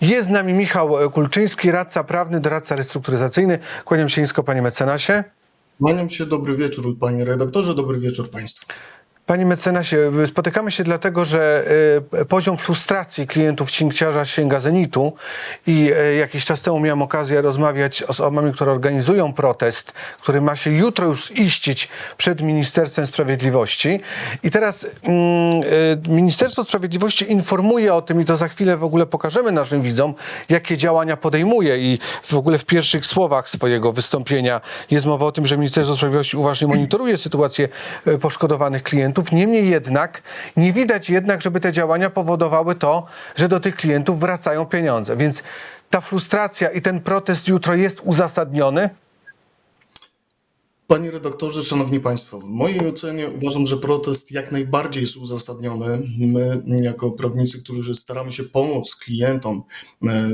Jest z nami Michał Kulczyński, radca prawny, doradca restrukturyzacyjny. Kłaniam się nisko, panie mecenasie. Kłaniam się, dobry wieczór panie redaktorze, dobry wieczór państwu. Panie mecenasie, spotykamy się dlatego, że y, poziom frustracji klientów cinkciarza sięga zenitu i y, jakiś czas temu miałem okazję rozmawiać z osobami, które organizują protest, który ma się jutro już ziścić przed Ministerstwem Sprawiedliwości. I teraz mm, y, Ministerstwo Sprawiedliwości informuje o tym i to za chwilę w ogóle pokażemy naszym widzom, jakie działania podejmuje i w ogóle w pierwszych słowach swojego wystąpienia jest mowa o tym, że Ministerstwo Sprawiedliwości uważnie monitoruje sytuację poszkodowanych klientów. Niemniej jednak nie widać jednak, żeby te działania powodowały to, że do tych klientów wracają pieniądze. Więc ta frustracja i ten protest jutro jest uzasadniony. Panie redaktorze, szanowni państwo, w mojej ocenie uważam, że protest jak najbardziej jest uzasadniony. My, jako prawnicy, którzy staramy się pomóc klientom e,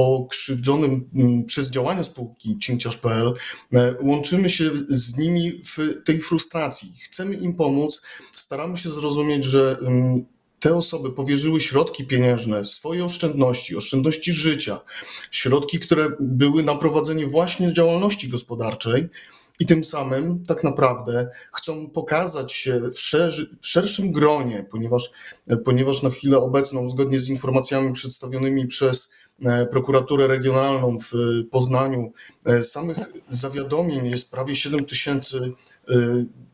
pokrzywdzonym mm, przez działania spółki cinkciarz.pl, e, łączymy się z nimi w tej frustracji. Chcemy im pomóc, staramy się zrozumieć, że mm, te osoby powierzyły środki pieniężne, swoje oszczędności, oszczędności życia, środki, które były na prowadzenie właśnie działalności gospodarczej i tym samym tak naprawdę chcą pokazać się w, szerzy, w szerszym gronie, ponieważ, ponieważ na chwilę obecną, zgodnie z informacjami przedstawionymi przez e, prokuraturę regionalną w Poznaniu, e, samych zawiadomień jest prawie 7 tysięcy e,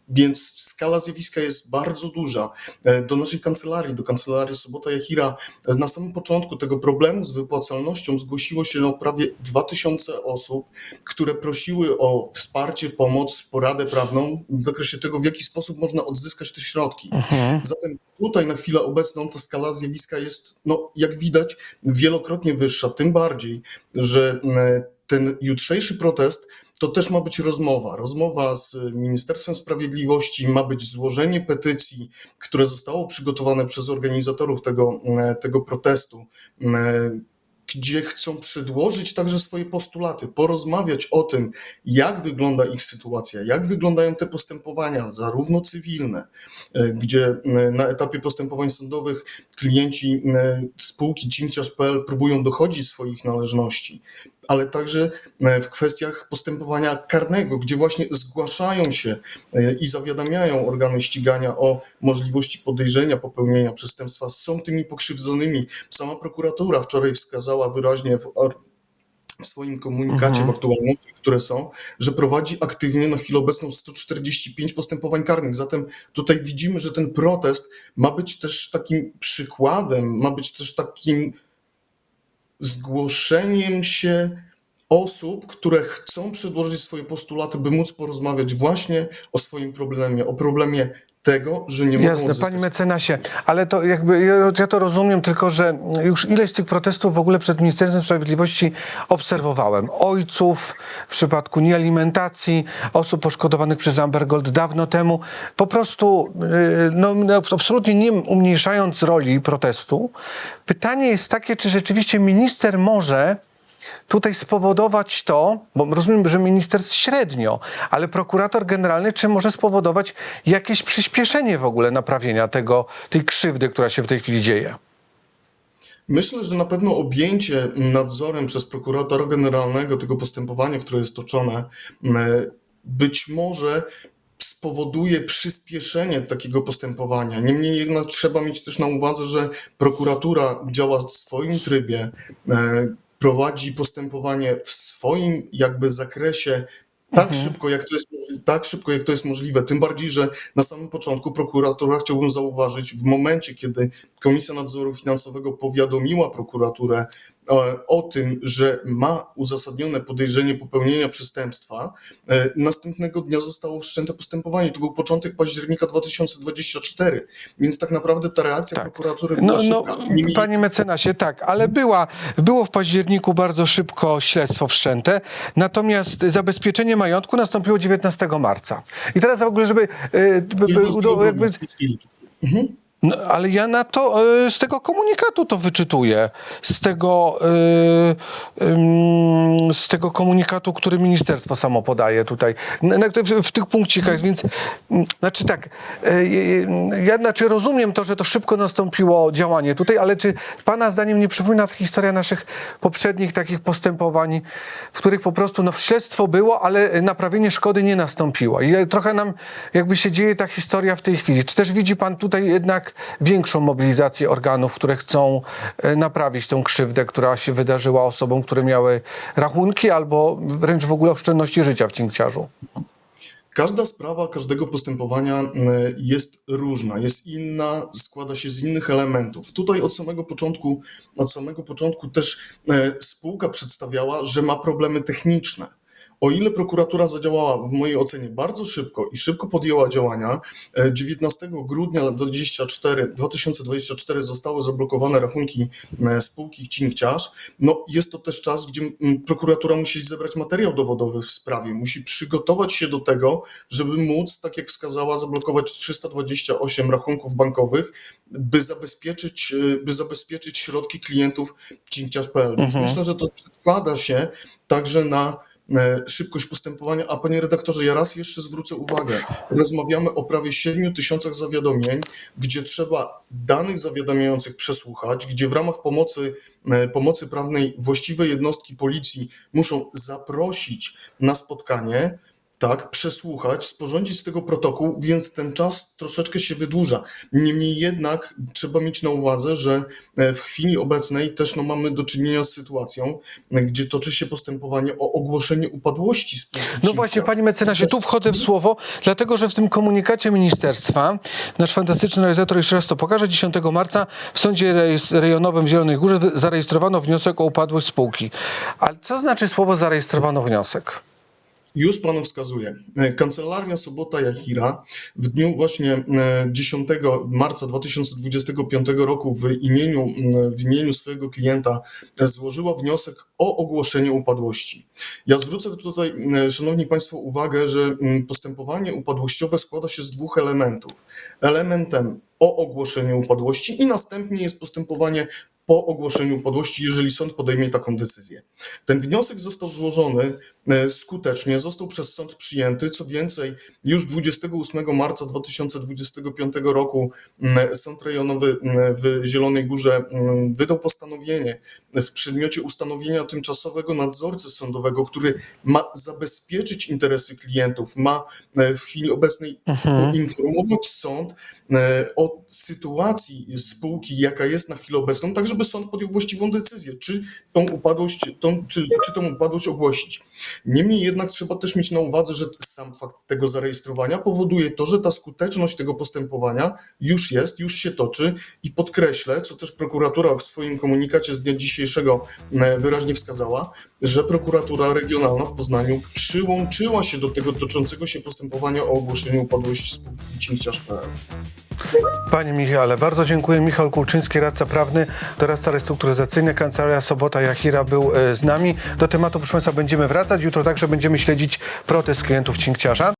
więc skala zjawiska jest bardzo duża. E, Do naszej kancelarii, do kancelarii Sobota Jachira, e, na samym początku tego problemu z wypłacalnością zgłosiło się no prawie 2000 osób, które prosiły o wsparcie, pomoc, poradę prawną w zakresie tego, w jaki sposób można odzyskać te środki. Zatem tutaj na chwilę obecną ta skala zjawiska jest, no, jak widać, wielokrotnie wyższa. Tym bardziej, że mm, ten jutrzejszy protest to też ma być rozmowa. Rozmowa z Ministerstwem Sprawiedliwości, ma być złożenie petycji, które zostało przygotowane przez organizatorów tego, mm, tego protestu, mm, gdzie chcą przedłożyć także swoje postulaty, porozmawiać o tym, jak wygląda ich sytuacja, jak wyglądają te postępowania, zarówno cywilne, e, gdzie e, na etapie postępowań sądowych klienci e, spółki cinkciarz.pl próbują dochodzić swoich należności, ale także e, w kwestiach postępowania karnego, gdzie właśnie zgłaszają się e, i zawiadamiają organy ścigania o możliwości podejrzenia popełnienia przestępstwa, są tymi pokrzywdzonymi. Sama prokuratura wczoraj wskazała wyraźnie w w swoim komunikacie w aktualności, które są, że prowadzi aktywnie na chwilę obecną 145 postępowań karnych. Zatem tutaj widzimy, że ten protest ma być też takim przykładem, ma być też takim zgłoszeniem się osób, które chcą przedłożyć swoje postulaty, by móc porozmawiać właśnie o swoim problemie, o problemie tego, że nie mogą Jasne, odzyskać panie mecenasie, ale to jakby ja to rozumiem, tylko że już ileś tych protestów w ogóle przed Ministerstwem Sprawiedliwości obserwowałem. Ojców w przypadku niealimentacji, osób poszkodowanych przez Amber Gold dawno temu. Po prostu, yy, no, no, absolutnie nie umniejszając roli protestu, pytanie jest takie, czy rzeczywiście minister może tutaj spowodować to, bo rozumiem, że minister średnio, ale prokurator generalny, czy może spowodować jakieś przyspieszenie w ogóle naprawienia tego, tej krzywdy, która się w tej chwili dzieje? Myślę, że na pewno objęcie nadzorem przez prokuratora generalnego tego postępowania, które jest toczone, być może spowoduje przyspieszenie takiego postępowania. Niemniej jednak trzeba mieć też na uwadze, że prokuratura działa w swoim trybie, e, prowadzi postępowanie w swoim jakby zakresie tak szybko, jak to jest, tak szybko, jak to jest możliwe. Tym bardziej, że na samym początku prokuratura chciałbym zauważyć, w momencie, kiedy Komisja Nadzoru Finansowego powiadomiła prokuraturę e, o tym, że ma uzasadnione podejrzenie popełnienia przestępstwa, e, następnego dnia zostało wszczęte postępowanie. To był początek października 2024, więc tak naprawdę ta reakcja prokuratury była No, no, szybka. Niemniej panie mecenasie, tak, ale była, było w październiku bardzo szybko śledztwo wszczęte, natomiast zabezpieczenie majątku nastąpiło 19 marca. I teraz w ogóle, żeby... yy, by- by- 11 udo- jakby. Mhm. No, ale ja na to y, z tego komunikatu to wyczytuję. Z tego, y, z tego komunikatu, który ministerstwo samo podaje tutaj. W, tych punkcikach, więc mm, znaczy tak, y, ja znaczy rozumiem to, że to szybko nastąpiło działanie tutaj, ale czy pana zdaniem nie przypomina historia naszych poprzednich takich postępowań, w których po prostu no, śledztwo było, ale naprawienie szkody nie nastąpiło. I trochę nam jakby się dzieje ta historia w tej chwili. Czy też widzi pan tutaj jednak większą mobilizację organów, które chcą e, naprawić tę krzywdę, która się wydarzyła osobom, które miały rachunki albo wręcz w ogóle oszczędności życia w cinkciarzu? Każda sprawa każdego postępowania e, jest różna, jest inna, składa się z innych elementów. Tutaj od samego początku, od samego początku też e, spółka przedstawiała, że ma problemy techniczne. O ile prokuratura zadziałała w mojej ocenie bardzo szybko i szybko podjęła działania, e, 19 grudnia 24, 2024 zostały zablokowane rachunki e, spółki Cinkciarz. No, jest to też czas, gdzie prokuratura musi zebrać materiał dowodowy w sprawie, musi przygotować się do tego, żeby móc, tak jak wskazała, zablokować 328 rachunków bankowych, by zabezpieczyć, e, by zabezpieczyć środki klientów cinkciarz.pl. Więc myślę, że to przekłada się także na e, szybkość postępowania. A panie redaktorze, ja raz jeszcze zwrócę uwagę. Rozmawiamy o prawie 7 tysiącach zawiadomień, gdzie trzeba danych zawiadamiających przesłuchać, gdzie w ramach pomocy, e, pomocy prawnej właściwe jednostki policji muszą zaprosić na spotkanie, tak, przesłuchać, sporządzić z tego protokół, więc ten czas troszeczkę się wydłuża. Niemniej jednak trzeba mieć na uwadze, że e, w chwili obecnej też no, mamy do czynienia z sytuacją, e, gdzie toczy się postępowanie o ogłoszenie upadłości spółki. No właśnie, panie mecenasie, tu wchodzę w słowo, dlatego że w tym komunikacie ministerstwa nasz fantastyczny realizator jeszcze raz to pokaże. 10 marca w Sądzie Rejonowym w Zielonej Górze zarejestrowano wniosek o upadłość spółki. Ale co znaczy słowo zarejestrowano wniosek? Już panu wskazuję. E, Kancelaria Sobota Jachira w dniu właśnie e, 10 marca 2025 roku w imieniu, w imieniu swojego klienta e, złożyła wniosek o ogłoszenie upadłości. Ja zwrócę tutaj, e, szanowni państwo, uwagę, że postępowanie upadłościowe składa się z dwóch elementów. Elementem o ogłoszeniu upadłości i następnie jest postępowanie po ogłoszeniu upadłości, jeżeli sąd podejmie taką decyzję. Ten wniosek został złożony e, skutecznie, został przez sąd przyjęty. Co więcej, już 28 marca 2025 roku Sąd Rejonowy w Zielonej Górze wydał postanowienie w przedmiocie ustanowienia tymczasowego nadzorcy sądowego, który ma zabezpieczyć interesy klientów, ma e, w chwili obecnej poinformować sąd e, o sytuacji spółki, jaka jest na chwilę obecną, tak żeby sąd podjął właściwą decyzję, czy tą upadłość, tą, czy, czy tą upadłość ogłosić. Niemniej jednak trzeba też mieć na uwadze, że sam fakt tego zarejestrowania powoduje to, że ta skuteczność tego postępowania już jest, już się toczy i podkreślę, co też prokuratura w swoim komunikacie z dnia dzisiejszego e, wyraźnie wskazała, że prokuratura regionalna w Poznaniu przyłączyła się do tego toczącego się postępowania o ogłoszeniu upadłości spółki Cinkciarz.pl. Panie Michale, bardzo dziękuję. Michał Kulczyński, radca prawny, doradztwa restrukturyzacyjny, Kancelaria Sobota Jachira był e, z nami. Do tematu, proszę Państwa, będziemy wracać. Jutro także będziemy śledzić protest klientów Cinkciarza.